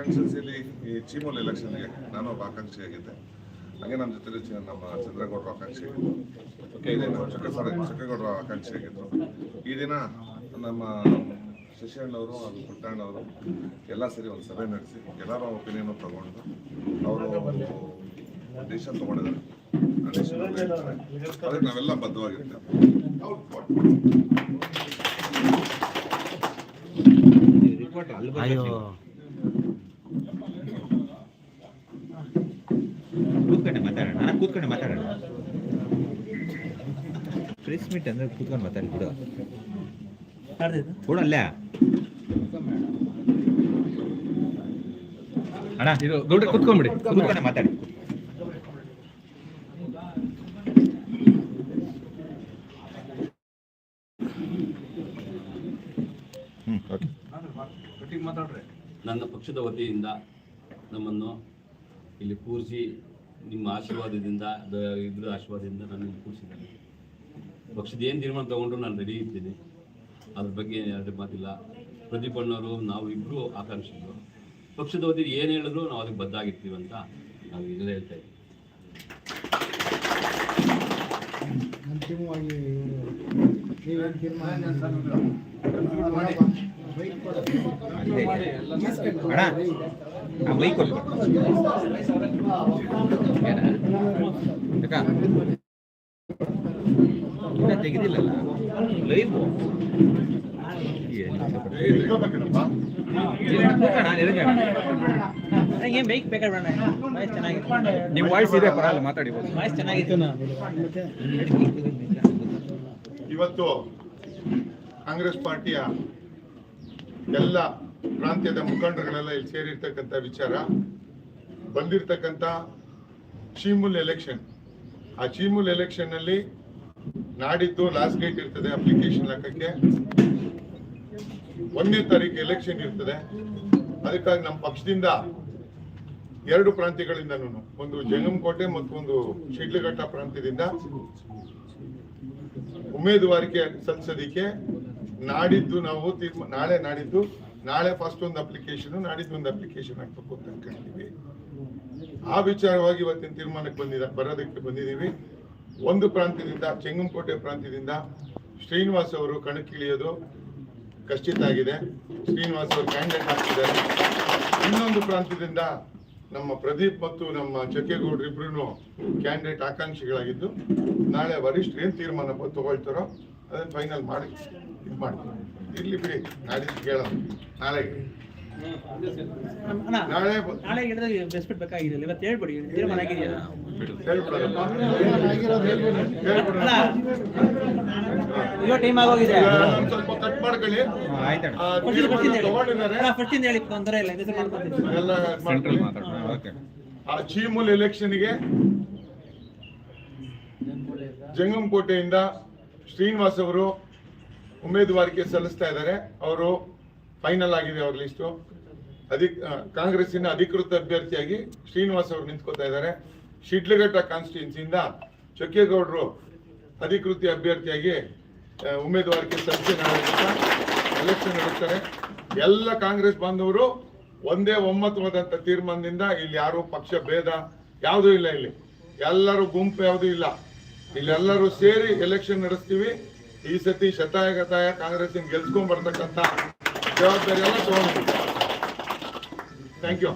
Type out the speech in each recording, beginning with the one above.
ಕಾನ್ಸ್ಟಿಟ್ಯೂನ್ಸಿಲಿ ಈ ಚೀಮೂಲ್ ಎಲೆಕ್ಷನ್ಗೆ ನಾನು ಒಬ್ಬ ಆಕಾಂಕ್ಷಿಯಾಗಿದ್ದೆ ಹಾಗೆ ನಮ್ಮ ಜೊತೆ ನಮ್ಮ ಚಂದ್ರೇಗೌಡರು ಆಕಾಂಕ್ಷಿಯಾಗಿದ್ದರು ದಿನ ಚಕ್ಕ ಸಾರಿ ಚಕ್ರೇಗೌಡರು ಆಕಾಂಕ್ಷಿಯಾಗಿದ್ದರು ಈ ದಿನ ನಮ್ಮ ಶಶಿಯಣ್ಣವರು ಹಾಗೂ ಪುಟ್ಟಣ್ಣವರು ಎಲ್ಲ ಸೇರಿ ಒಂದು ಸಭೆ ನಡೆಸಿ, ಎಲ್ಲರ ಒಪಿನಿಯನ್ನು ತಗೊಂಡು ಅವರು ಡಿಸಿಷನ್ ತಗೊಂಡಿದ್ದಾರೆ. ಅದಕ್ಕೆ ನಾವೆಲ್ಲ ಬದ್ಧವಾಗಿರ್ತೇವೆ. ಅಯ್ಯೋ. ಕೂತ್ಕೊಂಡೆ ಮಾತಾಡೋಣ. ನಾನು ಕೂತ್ಕೊಂಡೆ ಮಾತಾಡೋಣ. ಪ್ರೆಸ್ ಮೀಟ್ ಅಂದ್ರೆ ಕೂತ್ಕೊಂಡು ಮಾತಾಡಿ ಬಿಡು. ಬಿಡಲ್ಲ ಅಲ್ಲೇ ಅಣ್ಣ ಇದು ಗೌಡ್ರೆ ಕೂತ್ಕೊಂಡ್ಬಿಡಿ. ಕೂತ್ಕೊಂಡೆ ಮಾತಾಡಿ. Hmm okay. ನನ್ನ ಪಕ್ಷದ ವತಿಯಿಂದ ನಮ್ಮನ್ನು ಇಲ್ಲಿ ಕೂರಿಸಿ ನಿಮ್ಮ ಆಶೀರ್ವಾದದಿಂದ ಇದ್ರ ಆಶೀರ್ವಾದದಿಂದ ನಾನು ಇಲ್ಲಿ ಕೂರಿಸಿದ್ದೇನೆ. ಪಕ್ಷದ ಏನು ತೀರ್ಮಾನ ತಗೊಂಡ್ರು ನಾನು ರೆಡಿ ಇದ್ದೀನಿ ಅದ್ರ ಬಗ್ಗೆ ಯಾವುದೇ ಮಾತಿಲ್ಲ. ಪ್ರದೀಪ್ ಅಣ್ಣವರು ನಾವು ಇಬ್ಬರು ಆಕಾಂಕ್ಷಿಗಳು. ಪಕ್ಷದ ವತಿಯಲ್ಲಿ ಏನು ಹೇಳಿದ್ರು ನಾವು ಅದಕ್ಕೆ ಬದ್ದಾಗಿರ್ತೀವಿ ಅಂತ ನಾವು ಇದನ್ನ ಹೇಳ್ತಾ ಇದ್ದೀವಿ ಅಂತಿಮವಾಗಿ ಅಣ್ಣ ಆ ಬೈಕ್ ಕೊಡ್ಬೇಕು ತೆಗೆದಿಲ್ಲಲ್ಲ? ಲೈವ್ ಏನ್ ಬೈಕ್ ಬೇಕಾದ್ರೆ ವಾಯ್ಸ್ ಚೆನ್ನಾಗಿತ್ತು. ನೀವು ವಾಯ್ಸ್ ಇದೆ ಪರವಾಗಿಲ್ಲ ಮಾತಾಡಿ ವಾಯ್ಸ್ ಚೆನ್ನಾಗಿತ್ತು. ಇವತ್ತು ಕಾಂಗ್ರೆಸ್ ಪಾರ್ಟಿಯ ಎಲ್ಲ ಪ್ರಾಂತ್ಯದ ಮುಖಂಡರುಗಳೆಲ್ಲ ಇಲ್ಲಿ ಸೇರಿರ್ತಕ್ಕಂಥ ವಿಚಾರ, ಬಂದಿರತಕ್ಕಂಥ ಚೀಮುಲ್ ಎಲೆಕ್ಷನ್ ಆ ಚೀಮುಲ್ ಎಲೆಕ್ಷನ್ನಲ್ಲಿ ನಾಡಿದ್ದು ಲಾಸ್ಟ್ ಡೇಟ್ ಇರ್ತದೆ ಅಪ್ಲಿಕೇಶನ್ ಹಾಕಕ್ಕೆ ಒಂದನೇ ತಾರೀಕು ಎಲೆಕ್ಷನ್ ಇರ್ತದೆ. ಅದಕ್ಕಾಗಿ ನಮ್ಮ ಪಕ್ಷದಿಂದ ಎರಡು ಪ್ರಾಂತ್ಯಗಳಿಂದನೂ ಒಂದು ಜಂಗಮಕೋಟೆ ಮತ್ತು ಒಂದು ಶಿಡ್ಲಘಟ್ಟ ಪ್ರಾಂತ್ಯದಿಂದ ಉಮೇದುವಾರಿಕೆ ಸಲ್ಲಿಸೋದಿಕ್ಕೆ ನಾಡಿದ್ದು ನಾವು ತೀರ್ಮಾ ನಾಳೆ ನಾಡಿದ್ದು, ನಾಳೆ ಫಸ್ಟ್ ಒಂದು ಅಪ್ಲಿಕೇಶನ್ ನಾಡಿದ್ದು ಒಂದು ಅಪ್ಲಿಕೇಶನ್ ಹಾಕ್ಬೇಕು ಅಂತ ಆ ವಿಚಾರವಾಗಿ ಇವತ್ತಿನ ತೀರ್ಮಾನಕ್ಕೆ ಬಂದಿದ ಬರೋದಕ್ಕೆ ಬಂದಿದ್ದೀವಿ. ಒಂದು ಪ್ರಾಂತ್ಯದಿಂದ, ಚೆಂಗಂಕೋಟೆ ಪ್ರಾಂತ್ಯದಿಂದ ಶ್ರೀನಿವಾಸ್ ಅವರು ಕಣಕ್ಕಿಳಿಯೋದು ಖಚಿತ ಆಗಿದೆ. ಶ್ರೀನಿವಾಸ್ ಅವರು ಕ್ಯಾಂಡಿಡೇಟ್ ಹಾಕಿದ್ದಾರೆ. ಇನ್ನೊಂದು ಪ್ರಾಂತ್ಯದಿಂದ ನಮ್ಮ ಪ್ರದೀಪ್ ಮತ್ತು ನಮ್ಮ ಚಕ್ಕೆಗೌಡ್ರು ಇಬ್ರು ಕ್ಯಾಂಡಿಡೇಟ್ ಆಕಾಂಕ್ಷಿಗಳಾಗಿದ್ದು ನಾಳೆ ವರಿಷ್ಠರು ಏನು ತೀರ್ಮಾನ ತಗೊಳ್ತಾರೋ ಅದನ್ನು ಫೈನಲ್ ಮಾಡಿ ಇದು ಮಾಡ್ತೀವಿ ಇರ್ಲಿ ಬಿಡಿ ನಾಡಿದ್ದು ಕೇಳೋಣ. ನಾಳೆ ಅಣ್ಣ ನಾಳೆ ನಾಳೆ ಹೇಳಿದ್ರೆ ಬೇಕಾಗಿಲ್ಲ ಇವತ್ತು ಹೇಳ್ಬಿಡಿ ತೀರ್ಮಾನ ಆಗಿದೆಯಲ್ಲ ಹೇಳ್ಬಿಡೋಣ. ಆಗಿರೋದು ಹೇಳ್ಬಿಡಿ. ಟೈಮ್ ಆಗೋಗಿದೆ. ಸ್ವಲ್ಪ ಕಟ್ ಮಾಡ್ಕೊಳ್ಳಿ. ಫಸ್ಟಿಂದ ಹೇಳಿ. ತೊಂದರೆ ಇಲ್ಲ ಮಾಡ್ಕೊತೀನಿ. ಓಕೆ. ಆ ಚೀಮುಲ್ ಎಲೆಕ್ಷನ್ಗೆ ಜಂಗಮಕೋಟೆಯಿಂದ ಶ್ರೀನಿವಾಸ್ ಅವರು ಉಮೇದುವಾರಿಕೆ ಸಲ್ಲಿಸ್ತಾ ಇದ್ದಾರೆ. ಅವರು ಫೈನಲ್ ಆಗಿದೆ ಅವ್ರ ಲಿಸ್ಟು ಅಧಿಕ ಕಾಂಗ್ರೆಸ್ಸಿನ ಅಧಿಕೃತ ಅಭ್ಯರ್ಥಿಯಾಗಿ ಶ್ರೀನಿವಾಸ್ ಅವರು ನಿಂತ್ಕೋತಾ ಇದ್ದಾರೆ. ಶಿಡ್ಲಘಟ್ಟ ಕಾನ್ಸ್ಟಿಟ್ಯೂನ್ಸಿಯಿಂದ ಚೊಕ್ಕೇಗೌಡರು ಅಧಿಕೃತ ಅಭ್ಯರ್ಥಿಯಾಗಿ ಉಮೇದುವಾರಿಕೆ ಸಲ್ಲಿಸಿ ಎಲೆಕ್ಷನ್ ನಡೆಸ್ತಾರೆ ಎಲ್ಲ ಕಾಂಗ್ರೆಸ್ ಬಾಂಧವರು ಒಂದೇ ಒಮ್ಮತವಾದಂಥ ತೀರ್ಮಾನದಿಂದ ಇಲ್ಲಿ ಯಾರು ಪಕ್ಷ ಭೇದ ಯಾವುದೂ ಇಲ್ಲ ಇಲ್ಲಿ. ಎಲ್ಲರೂ ಗುಂಪು ಯಾವುದೂ ಇಲ್ಲ. ಇಲ್ಲೆಲ್ಲರೂ ಸೇರಿ ಎಲೆಕ್ಷನ್ ನಡೆಸ್ತೀವಿ. ಈ ಸತಿ ಶತಾಯಗತಾಯ ಕಾಂಗ್ರೆಸ್ ಗೆಲ್ಸ್ಕೊಂಡ್ ಬರ್ತಕ್ಕಂತ ಜವಾಬ್ದಾರಿ ಎಲ್ಲ ತಗೊಂಡು ಥ್ಯಾಂಕ್ ಯು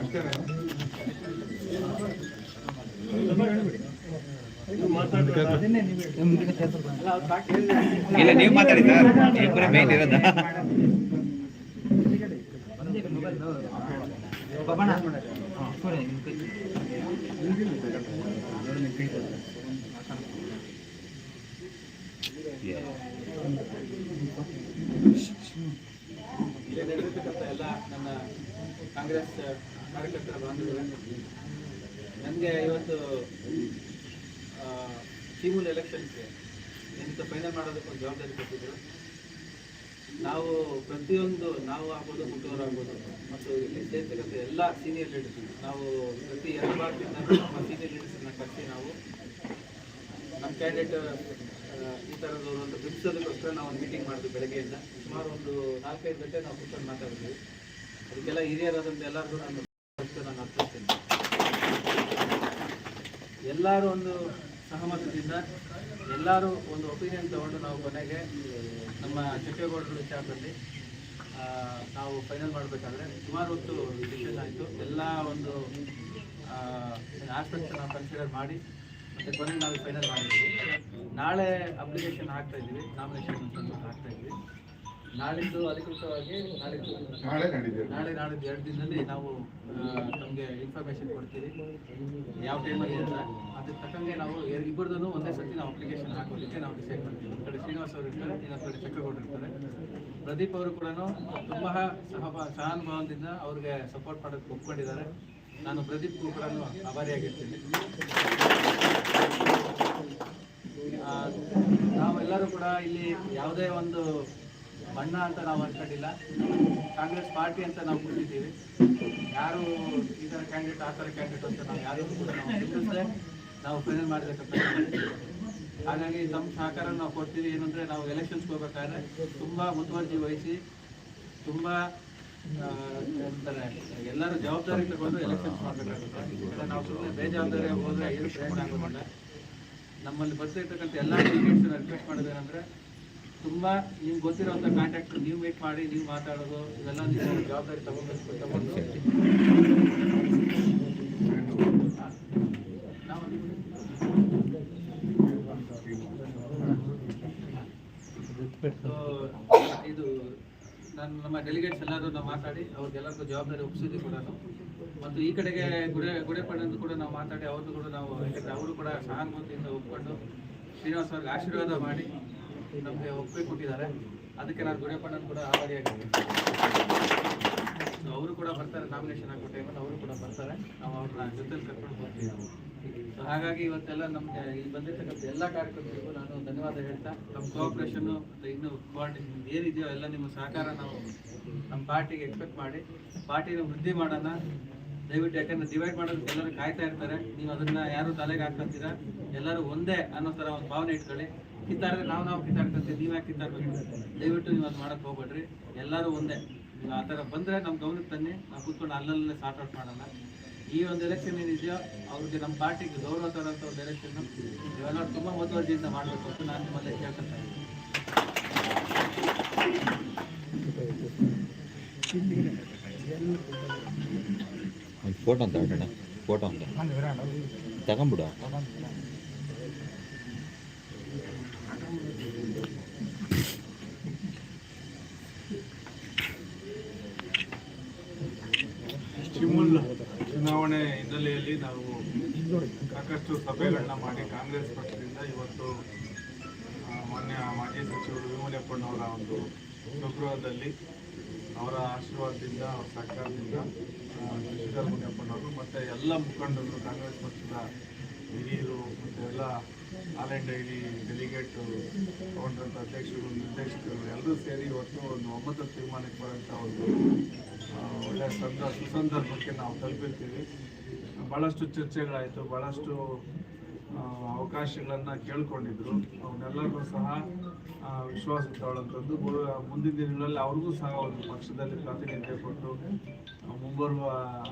ಅಷ್ಟೇನಾ ಇಲ್ಲ ನೀವು ಮಾತಾಡಿ ಸರ್. ಮೇನ್ ಇರೋದಾ? ಇಲ್ಲಿರ್ತಕ್ಕಂಥ ಕಾಂಗ್ರೆಸ್ ಕಾರ್ಯಕರ್ತರ ಬಾಂಧವ್ಯ. ನನಗೆ ಇವತ್ತು ಚೀಮೂಲ್ ಎಲೆಕ್ಷನ್ಸ್ಗೆ ಎಂತ ಫೈನಲ್ ಮಾಡೋದಕ್ಕೆ ಒಂದು ಜವಾಬ್ದಾರಿ ಕೊಟ್ಟಿದ್ದರು ನಾವು ಪ್ರತಿಯೊಂದು ನಾವು ಆಗ್ಬೋದು ಹುಟ್ಟೂರು ಆಗ್ಬೋದು, ಮತ್ತು ಇಲ್ಲಿ ಸೇರ್ತಕ್ಕಂಥ ಎಲ್ಲ ಸೀನಿಯರ್ ಲೀಡರ್ಸ್ ನಾವು ಪ್ರತಿ ಎರಡು ವಾರದಿಂದ ನಮ್ಮ ಸೀನಿಯರ್ ಲೀಡರ್ಸನ್ನು ಕರೆಸಿ ನಾವು ನಮ್ಮ ಕ್ಯಾಂಡಿಡೇಟ್ ಈ ಥರದವರು ಅಂತ ಬಿಡಿಸೋದಕ್ಕೋಸ್ಕರ ನಾವು ಒಂದು ಮೀಟಿಂಗ್ ಮಾಡಿದ್ವಿ ಬೆಳಗ್ಗೆಯಿಂದ. ಸುಮಾರು ಒಂದು ನಾಲ್ಕೈದು ಗಂಟೆ ನಾವು ಕೂತ್ಕೊಂಡು ಮಾತಾಡಿದ್ವಿ. ಅದಕ್ಕೆ ಇದಕ್ಕೆಲ್ಲ ಹಿರಿಯರಾದಂಥ ಎಲ್ಲರಿಗೂ ನಾನು ನಾನು ಅರ್ಥಿಸ್ತೀನಿ ಎಲ್ಲರೂ ಒಂದು ಸಹಮತದಿಂದ, ಎಲ್ಲರೂ ಒಂದು ಒಪಿನಿಯನ್ ತಗೊಂಡು ನಾವು ಕೊನೆಗೆ ನಮ್ಮ ಚಕ್ರೇಗೌಡರ ವಿಚಾರದಲ್ಲಿ ನಾವು ಫೈನಲ್ ಮಾಡಬೇಕಾದ್ರೆ ಸುಮಾರು ಹೊತ್ತು ಡಿಸಿಷನ್ ಆಯಿತು. ಎಲ್ಲ ಒಂದು ಆಸ್ಪೆಕ್ಟ್ ನಾವು ಕನ್ಸಿಡರ್ ಮಾಡಿ, ಮತ್ತು ಕೊನೆಗೆ ನಾವು ಫೈನಲ್ ಮಾಡಿದ್ದೀವಿ ನಾಳೆ ಅಪ್ಲಿಕೇಶನ್ ಹಾಕ್ತಾ ಇದ್ದೀವಿ ನಾಮಿನೇಷನ್ ಹಾಕ್ತಾ ಇದ್ವಿ ನಾಳಿದ್ದು ಅಧಿಕೃತವಾಗಿ ನಾಳಿದ್ದು ನಾಳೆ ನಾಳೆ ನಾಡಿದ್ದು ಎರಡು ದಿನದಲ್ಲಿ ನಾವು ನಮಗೆ ಇನ್ಫಾರ್ಮೇಶನ್ ಕೊಡ್ತೀವಿ. ಯಾವ ಟೈಮಲ್ಲಿ ಅಂತ. ಅದಕ್ಕೆ ತಕ್ಕಂಗೆ ನಾವು ಇಬ್ಬರದನ್ನು ಒಂದೇ ಸರ್ತಿ ನಾವು ಅಪ್ಲಿಕೇಶನ್ ಹಾಕೋದಕ್ಕೆ ನಾವು ಡಿಸೈಡ್ ಮಾಡ್ತೀವಿ. ಒಂದು ಕಡೆ ಶ್ರೀನಿವಾಸ್ ಅವರು ಇರ್ತಾರೆ ಇನ್ನೊಂದು ಕಡೆ ಚಕ್ರಗೌಡರು ಇರ್ತಾರೆ. ಪ್ರದೀಪ್ ಅವರು ಕೂಡ ತುಂಬ ಸಹಭಾ ಸಹಾನುಭಾವದಿಂದ ಅವ್ರಿಗೆ ಸಪೋರ್ಟ್ ಮಾಡೋಕ್ಕೆ ಒಪ್ಕೊಂಡಿದ್ದಾರೆ. ನಾನು ಪ್ರದೀಪ್ಗೂ ಕೂಡ ಆಭಾರಿಯಾಗಿರ್ತೀನಿ. ನಾವೆಲ್ಲರೂ ಕೂಡ ಇಲ್ಲಿ ಯಾವುದೇ ಒಂದು ಬಣ್ಣ ಅಂತ ನಾವು ಅನ್ಕೊಂಡಿಲ್ಲ. ಕಾಂಗ್ರೆಸ್ ಪಾರ್ಟಿ ಅಂತ ನಾವು ಕೂತಿದ್ದೀವಿ ಯಾರು ಈ ಥರ ಕ್ಯಾಂಡಿಡೇಟ್ ಆ ಥರ ಕ್ಯಾಂಡಿಡೇಟ್ ಅಂತ ನಾವು ಯಾರು ಕೂಡ ನಾವು ನಾವು ಫೈನಲ್ ಮಾಡಬೇಕಂತ ಹಾಗಾಗಿ ನಮ್ಮ ಸಹಕಾರ ನಾವು ಕೊಡ್ತೀವಿ. ಏನಂದರೆ ನಾವು ಎಲೆಕ್ಷನ್ಸ್ಗೆ ಹೋಗ್ಬೇಕಾದ್ರೆ ತುಂಬ ಮುತುವರ್ಜಿ ವಹಿಸಿ, ತುಂಬ ಅಂತಾರೆ ಎಲ್ಲರೂ ಜವಾಬ್ದಾರಿ ತಗೊಂಡು ಎಲೆಕ್ಷನ್ಸ್ ಮಾಡಬೇಕಾಗುತ್ತೆ. ನಾವು ಸುಮ್ಮನೆ ಬೇಜವಾಬ್ದಾರಿ ಹೋದರೆ ಏನು ಆಗೋದಿಲ್ಲ. ನಮ್ಮಲ್ಲಿ ಬರ್ತಿರ್ತಕ್ಕಂಥ ಎಲ್ಲ ಎಲ್ಲಾ ರಿಕ್ವೆಸ್ಟ್ ಮಾಡೋದೇನೆಂದ್ರೆ ತುಂಬ ನಿಮ್ಗೆ ಗೊತ್ತಿರೋಂಥ ಕಾಂಟ್ಯಾಕ್ಟ್ ನೀವು ಮೀಟ್ ಮಾಡಿ ನೀವು ಮಾತಾಡೋದು ಇದೆಲ್ಲ ನೀವು ಜವಾಬ್ದಾರಿ ತಗೋಬೇಕು ತಗೊಂಡು ಇದು ನಾನು ನಮ್ಮ ಡೆಲಿಗೇಟ್ಸ್ ಎಲ್ಲರೂ ನಾವು ಮಾತಾಡಿ ಅವ್ರಿಗೆಲ್ಲರಿಗೂ ಜವಾಬ್ದಾರಿ ಒಪ್ಪಿಸಿದ್ವಿ ಕೂಡ ಮತ್ತು ಈ ಕಡೆಗೆ ಗುಡೆ ಗುಡೆಪಣ್ಣಂದು ಕೂಡ ನಾವು ಮಾತಾಡಿ ಅವ್ರದ್ದು ಕೂಡ ನಾವು ಯಾಕಂದ್ರೆ ಅವರು ಕೂಡ ಸಹಾನುಭೂತಿಯಿಂದ ಒಪ್ಕೊಂಡು ಶ್ರೀನಿವಾಸ್ ಅವ್ರಿಗೆ ಆಶೀರ್ವಾದ ಮಾಡಿ ನಮಗೆ ಒಪ್ಪಿಗೆ ಕೊಟ್ಟಿದ್ದಾರೆ. ಅದಕ್ಕೆ ನಾನು ಗುಡಿಯಪ್ಪಣ್ಣನ ಕೂಡ ಆಭಾರಿಯಾಗಿದ್ದೀನಿ ಸೊ ಅವರು ಕೂಡ ಬರ್ತಾರೆ ನಾಮಿನೇಷನ್ ಹಾಕೋ ಟೈಮಲ್ಲಿ ಅವರು ಕೂಡ ಬರ್ತಾರೆ. ನಾವು ಅವ್ರನ್ನ ಜೊತೆಲಿ ಕರ್ಕೊಂಡು ಹೋಗ್ತೀವಿ ಸೊ ಹಾಗಾಗಿ ಇವತ್ತೆಲ್ಲ ನಮಗೆ ಇಲ್ಲಿ ಬಂದಿರ್ತಕ್ಕಂಥ ಎಲ್ಲ ಕಾರ್ಯಕ್ರಮಗಳಿಗೂ ನಾನು ಧನ್ಯವಾದ ಹೇಳ್ತಾ, ನಮ್ಮ ಕೋಆಪ್ರೇಷನ್ನು ಮತ್ತು ಇನ್ನೂ ಕೋಆರ್ಡಿನೇಷನ್ ಏನಿದೆಯೋ ಎಲ್ಲ ನಿಮ್ಮ ಸಹಕಾರ ನಾವು ನಮ್ಮ ಪಾರ್ಟಿಗೆ ಎಕ್ಸ್ಪೆಕ್ಟ್ ಮಾಡಿ, ಪಾರ್ಟಿನ ವೃದ್ಧಿ ಮಾಡೋಣ. ದಯವಿಟ್ಟು ಯಾಕಂದ್ರೆ ಡಿವೈಡ್ ಮಾಡೋದಕ್ಕೆ ಎಲ್ಲರೂ ಕಾಯ್ತಾ ಇರ್ತಾರೆ. ನೀವು ಅದನ್ನ ಯಾರು ತಲೆಗೆ ಹಾಕಂತೀರಾ ಎಲ್ಲರೂ ಒಂದೇ ಅನ್ನೋ ಥರ ಒಂದು ಭಾವನೆ ಇಟ್ಕೊಳ್ಳಿ. ಕಿತ್ತಾಡಿದ್ರೆ ನಾವು ನಾವು ಕಿತ್ತಾಡ್ಕೊಂತೀವಿ ನೀವು ಯಾಕೆ ಕಿತ್ತಾಡ್ಬೇಕು? ದಯವಿಟ್ಟು ನೀವು ಅದು ಮಾಡಕ್ಕೆ ಹೋಗ್ಬೇಡ್ರಿ. ಎಲ್ಲರೂ ಒಂದೇ. ನೀವು ಆ ಥರ ಬಂದರೆ ನಮ್ಮ ಗಮನಕ್ಕೆ ತನ್ನಿ, ನಾವು ಕೂತ್ಕೊಂಡು ಅಲ್ಲಲ್ಲೇ ಸಾರ್ಟ್ ಔಟ್ ಮಾಡೋಣ. ಈ ಒಂದು ಎಲೆಕ್ಷನ್ ಏನಿದೆಯೋ, ಅವ್ರಿಗೆ ನಮ್ಮ ಪಾರ್ಟಿಗೆ ಗೌರವ ತರೋಂಥ ಒಂದು ಎಲೆಕ್ಷನ್ ಇವೆಲ್ಲ ತುಂಬ ಮುತುವರ್ಜಿಯಿಂದ ಮಾಡಬೇಕು ಅಂತ ನಾನು ನಿಮ್ಮಲ್ಲಿ ಕೇಳ್ಕೊತಾ ಫೋಟೋ ಅಂತ ಫೋಟೋ ಅಂತ ತಗೊಂಬಿಡು ಶಿಮುಲ್ ಚುನಾವಣೆ ಹಿನ್ನೆಲೆಯಲ್ಲಿ ನಾವು ಸಾಕಷ್ಟು ಸಭೆಗಳನ್ನ ಮಾಡಿ ಕಾಂಗ್ರೆಸ್ ಪಕ್ಷದಿಂದ ಇವತ್ತು ಮಾನ್ಯ ಮಾಜಿ ಸಚಿವರು ವಿಮಲಪ್ಪಣ್ಣವರ ಒಂದು ಸ್ವಗೃಹದಲ್ಲಿ ಅವರ ಆಶೀರ್ವಾದದಿಂದ, ಅವರ ಸರ್ಕಾರದಿಂದ ಶಶಿಧರ್ ಮುನಿಯಪ್ಪನವರು ಮತ್ತು ಎಲ್ಲ ಮುಖಂಡರು, ಕಾಂಗ್ರೆಸ್ ಪಕ್ಷದ ಹಿರಿಯರು ಮತ್ತು ಎಲ್ಲ ಆಲ್ ಆ್ಯಂಡ್ ಡೈಲಿ ಡೆಲಿಗೇಟು ತಗೊಂಡಂಥ ಅಧ್ಯಕ್ಷರು, ನಿರ್ದೇಶಕರು ಎಲ್ಲರೂ ಸೇರಿ ಇವತ್ತು ಒಂದು ಒಮ್ಮತ ತೀರ್ಮಾನಕ್ಕೆ ಬರೋಂಥ ಒಂದು ಒಳ್ಳೆಯ ಸಂದ ಸುಸಂದರ್ಭಕ್ಕೆ ನಾವು ತಲುಪಿರ್ತೀವಿ. ಭಾಳಷ್ಟು ಚರ್ಚೆಗಳಾಯಿತು ಭಾಳಷ್ಟು ಅವಕಾಶಗಳನ್ನು ಕೇಳ್ಕೊಂಡಿದ್ರು. ಅವನ್ನೆಲ್ಲರೂ ಸಹ ವಿಶ್ವಾಸ ತಗೊಳ್ಳೋಂಥದ್ದು ಮುಂದಿನ ದಿನಗಳಲ್ಲಿ ಅವ್ರಿಗೂ ಸಹ ಒಂದು ಪಕ್ಷದಲ್ಲಿ ಪ್ರಾತಿನಿಧ್ಯ ಕೊಟ್ಟು, ಮುಂಬರುವ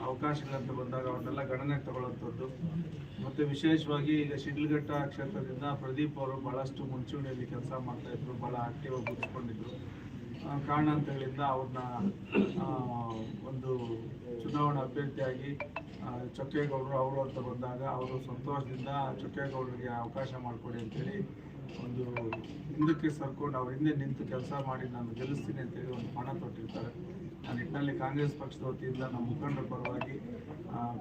ಅವಕಾಶಗಳಂತ ಬಂದಾಗ ಅವನ್ನೆಲ್ಲ ಗಣನೆಗೆ ತಗೊಳ್ಳೋಂಥದ್ದು ಮತ್ತು ವಿಶೇಷವಾಗಿ ಈಗ ಶಿಡ್ಲಘಟ್ಟ ಕ್ಷೇತ್ರದಿಂದ ಪ್ರದೀಪ್ ಅವರು ಭಾಳಷ್ಟು ಮುಂಚೂಣಿಯಲ್ಲಿ ಕೆಲಸ ಮಾಡ್ತಾಯಿದ್ರು ಭಾಳ ಆಕ್ಟಿವ್ ಆಗಿ ಕಾರಣಾಂತರಗಳಿಂದ ಅವ್ರನ್ನ ಒಂದು ಚುನಾವಣಾ ಅಭ್ಯರ್ಥಿಯಾಗಿ ಚೊಕ್ಕೇಗೌಡರು ಅವರು ಅಂತ ಬಂದಾಗ ಅವರು ಸಂತೋಷದಿಂದ ಚೊಕ್ಕೇಗೌಡರಿಗೆ ಅವಕಾಶ ಮಾಡಿಕೊಡಿ ಅಂತೇಳಿ ಒಂದು ಹಿಂದಕ್ಕೆ ಸರ್ಕೊಂಡು ಅವ್ರ ಹಿಂದೆ ನಿಂತು ಕೆಲಸ ಮಾಡಿ ನಾನು ಗೆಲ್ಲಿಸ್ತೀನಿ ಅಂತೇಳಿ ಒಂದು ಪಣ ತೊಟ್ಟಿರ್ತಾರೆ. ಆ ನಿಟ್ಟಿನಲ್ಲಿ ಕಾಂಗ್ರೆಸ್ ಪಕ್ಷದ ವತಿಯಿಂದ ನಮ್ಮ ಮುಖಂಡರ ಪರವಾಗಿ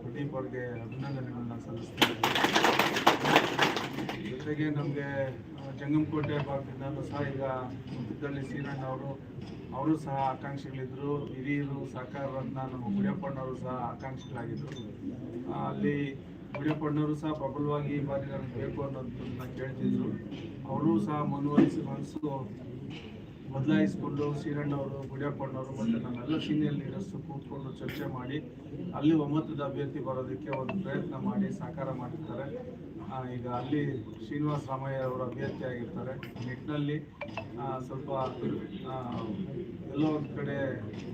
ಪ್ರದೀಪ್ ಅವರಿಗೆ ಅಭಿನಂದನೆಗಳನ್ನ ಸಲ್ಲಿಸ್ತೀನಿ. ಜೊತೆಗೆ ನಮಗೆ ಜಂಗಮಕೋಟೆ ಭಾಗದಿಂದಲೂ ಸಹ ಈಗ ಮುದ್ದಳ್ಳಿ ಸೀರಣ್ಣ ಅವರು ಅವರು ಸಹ ಆಕಾಂಕ್ಷಿಗಳಿದ್ದರು ಹಿರಿಯರು ಸಹಕಾರ ರತ್ನ ನಮ್ಮ ಗುಡಿಯಪ್ಪಣ್ಣವರು ಸಹ ಆಕಾಂಕ್ಷಿಗಳಾಗಿದ್ದರು ಅಲ್ಲಿ ಗುಡಿಯಪ್ಪಣ್ಣವರು ಸಹ ಪ್ರಬಲವಾಗಿ ಈ ಬಾರಿ ನನಗೆ ಬೇಕು ಅನ್ನೋದನ್ನ ಕೇಳ್ತಿದ್ರು. ಅವರು ಸಹ ಮನವೊಲಿಸಿ ಮನಸ್ಸು ಬದಲಾಯಿಸಿಕೊಂಡು ಶ್ರೀರಣ್ಣವರು ಗುಡಿಯಪ್ಪಣ್ಣವರು ಮತ್ತು ನಾವೆಲ್ಲ ಸೀನಿಯರ್ ಲೀಡರ್ಸ್ ಕೂತ್ಕೊಂಡು ಚರ್ಚೆ ಮಾಡಿ, ಅಲ್ಲಿ ಒಮ್ಮತದ ಅಭ್ಯರ್ಥಿ ಬರೋದಕ್ಕೆ ಒಂದು ಪ್ರಯತ್ನ ಮಾಡಿ ಸಹಕಾರ ಮಾಡಿರ್ತಾರೆ ಈಗ ಅಲ್ಲಿ ಶ್ರೀನಿವಾಸ ರಾಮಯ್ಯ ಅವರು ಅಭ್ಯರ್ಥಿ ಆಗಿರ್ತಾರೆ. ನಿಟ್ಟಿನಲ್ಲಿ ಸ್ವಲ್ಪ ಎಲ್ಲೋ ಒಂದು ಕಡೆ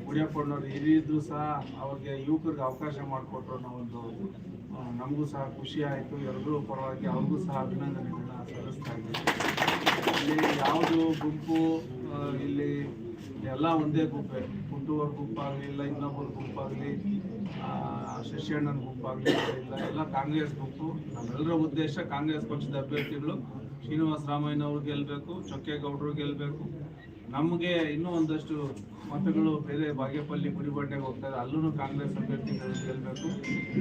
ಗುಡಿಯಪ್ಪಣ್ಣವ್ರು ಇರಿದ್ರು ಸಹ ಅವ್ರಿಗೆ ಯುವಕರಿಗೆ ಅವಕಾಶ ಮಾಡಿಕೊಟ್ರು ಅನ್ನೋ ಒಂದು ನಮಗೂ ಸಹ ಖುಷಿ ಆಯಿತು. ಎಲ್ಲರೂ ಪರವಾಗಿ ಅವ್ರಿಗೂ ಸಹ ಅಭಿನಂದನೆಗಳನ್ನ ಸಲ್ಲಿಸ್ತಾ ಇದ್ದೀವಿ. ಇಲ್ಲಿ ಯಾವುದು ಗುಂಪು ಇಲ್ಲಿ ಎಲ್ಲ ಒಂದೇ ಗುಂಪೆ. ಹುಟ್ಟುವ ಗುಂಪಾಗಲಿ ಇಲ್ಲ ಇನ್ನೊಬ್ಬರ ಗುಂಪಾಗಲಿ ಶಶಿಯಣ್ಣನ ಗುಂಪಾಗಲಿ ಇಲ್ಲ. ಎಲ್ಲ ಕಾಂಗ್ರೆಸ್ ಗುಂಪು. ನಮ್ಮೆಲ್ಲರ ಉದ್ದೇಶ ಕಾಂಗ್ರೆಸ್ ಪಕ್ಷದ ಅಭ್ಯರ್ಥಿಗಳು ಶ್ರೀನಿವಾಸ ರಾಮಯ್ಯನವ್ರು ಗೆಲ್ಲಬೇಕು ಚೊಕ್ಕೇಗೌಡರು ಗೆಲ್ಲಬೇಕು ನಮಗೆ ಇನ್ನೂ ಒಂದಷ್ಟು ಮತಗಳು ಬೇರೆ ಬಾಗೇಪಲ್ಲಿ, ಗುಡಿಬಂಡೆಗೆ ಹೋಗ್ತಾರೆ ಅಲ್ಲೂ ಕಾಂಗ್ರೆಸ್ ಅಭ್ಯರ್ಥಿಗಳು ಗೆಲ್ಲಬೇಕು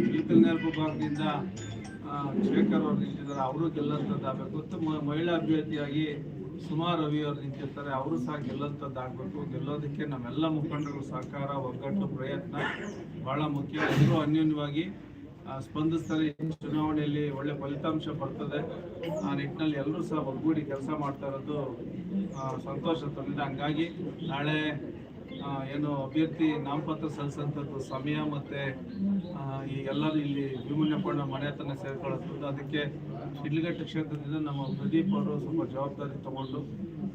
ಇಳಕಲ್ನೇರ್ಪು ಭಾಗದಿಂದ ಶೇಖರ್ ಅವರು ನಿಂತಿದ್ದಾರೆ. ಅವರು ಗೆಲ್ಲಂಥದ್ದಾಗಬೇಕು ಮಹಿಳಾ ಅಭ್ಯರ್ಥಿಯಾಗಿ ಸುಮಾ ರವಿ ಅವರು ನಿಂತಿರ್ತಾರೆ. ಅವರು ಸಹ ಗೆಲ್ಲಂಥದ್ದಾಗಬೇಕು ಗೆಲ್ಲೋದಕ್ಕೆ ನಮ್ಮೆಲ್ಲ ಮುಖಂಡರು ಸಹಕಾರ, ಒಗ್ಗಟ್ಟು, ಪ್ರಯತ್ನ ಬಹಳ ಮುಖ್ಯ. ಎಲ್ಲರೂ ಅನ್ಯೋನ್ಯವಾಗಿ ಸ್ಪಂದಿಸ್ತಾರೆ. ಚುನಾವಣೆಯಲ್ಲಿ ಒಳ್ಳೆ ಫಲಿತಾಂಶ ಬರ್ತದೆ. ಆ ನಿಟ್ಟಿನಲ್ಲಿ ಎಲ್ಲರೂ ಸಹ ಒಗ್ಗೂಡಿ ಕೆಲಸ ಮಾಡ್ತಾ ಇರೋದು ಸಂತೋಷ ತಂದಿದೆ. ಹಂಗಾಗಿ ನಾಳೆ ಏನು ಅಭ್ಯರ್ಥಿ ನಾಮಪತ್ರ ಸಲ್ಲಿಸೋಂಥದ್ದು ಸಮಯ ಮತ್ತು ಈ ಎಲ್ಲರೂ ಇಲ್ಲಿ ಭೀಮಣ್ಣಪ್ಪಣ್ಣ ಮನೆ ಹತ್ರನೇ ಸೇರ್ಕೊಳ್ಳೋದು ಅದಕ್ಕೆ ಇಡ್ಲಿಗಟ್ಟ ಕ್ಷೇತ್ರದಿಂದ ನಮ್ಮ ಪ್ರದೀಪ್ ಅವರು ಸ್ವಲ್ಪ ಜವಾಬ್ದಾರಿ ತೊಗೊಂಡು,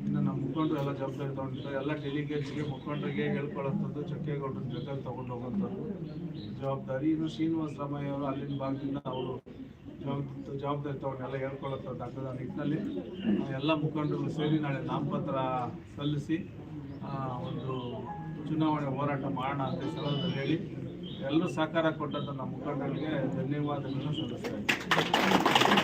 ಇನ್ನು ನಮ್ಮ ಮುಖಂಡರು ಎಲ್ಲ ಜವಾಬ್ದಾರಿ ತಗೊಂಡಿರ್ತಾರೆ ಎಲ್ಲ ಡೆಲಿಗೇಟ್ಸ್ಗೆ ಮುಖಂಡರಿಗೆ ಹೇಳ್ಕೊಳ್ಳೋಂಥದ್ದು ಚಕ್ಕೆಗೌಡರ ಜೊತೆ ತೊಗೊಂಡು ಹೋಗುವಂಥದ್ದು ಜವಾಬ್ದಾರಿ. ಇನ್ನು ಶ್ರೀನಿವಾಸ ರಾಮಯ್ಯ ಅವರು ಅಲ್ಲಿನ ಭಾಗದಿಂದ ಅವರು ಜವಾಬ್- ಜವಾಬ್ದಾರಿ ತಗೊಂಡು ಎಲ್ಲ ಹೇಳ್ಕೊಳ್ಳೋಂಥದ್ದು ಆಗ್ತದೆ ಆ ನಿಟ್ಟಿನಲ್ಲಿ. ಎಲ್ಲ ಮುಖಂಡರು ಸೇರಿ ನಾಳೆ ನಾಮಪತ್ರ ಸಲ್ಲಿಸಿ ಒಂದು ಚುನಾವಣೆ ಹೋರಾಟ ಮಾಡೋಣ ಅಂತ ಸಲಹೆ ಹೇಳಿ ಎಲ್ಲರೂ ಸಹಕಾರ ಕೊಟ್ಟಂತ ನಮ್ಮ ಮುಖಂಡರಿಗೆ ಧನ್ಯವಾದಗಳನ್ನು ಸಲ್ಲಿಸ್ತಾ ಇದ್ದೀನಿ.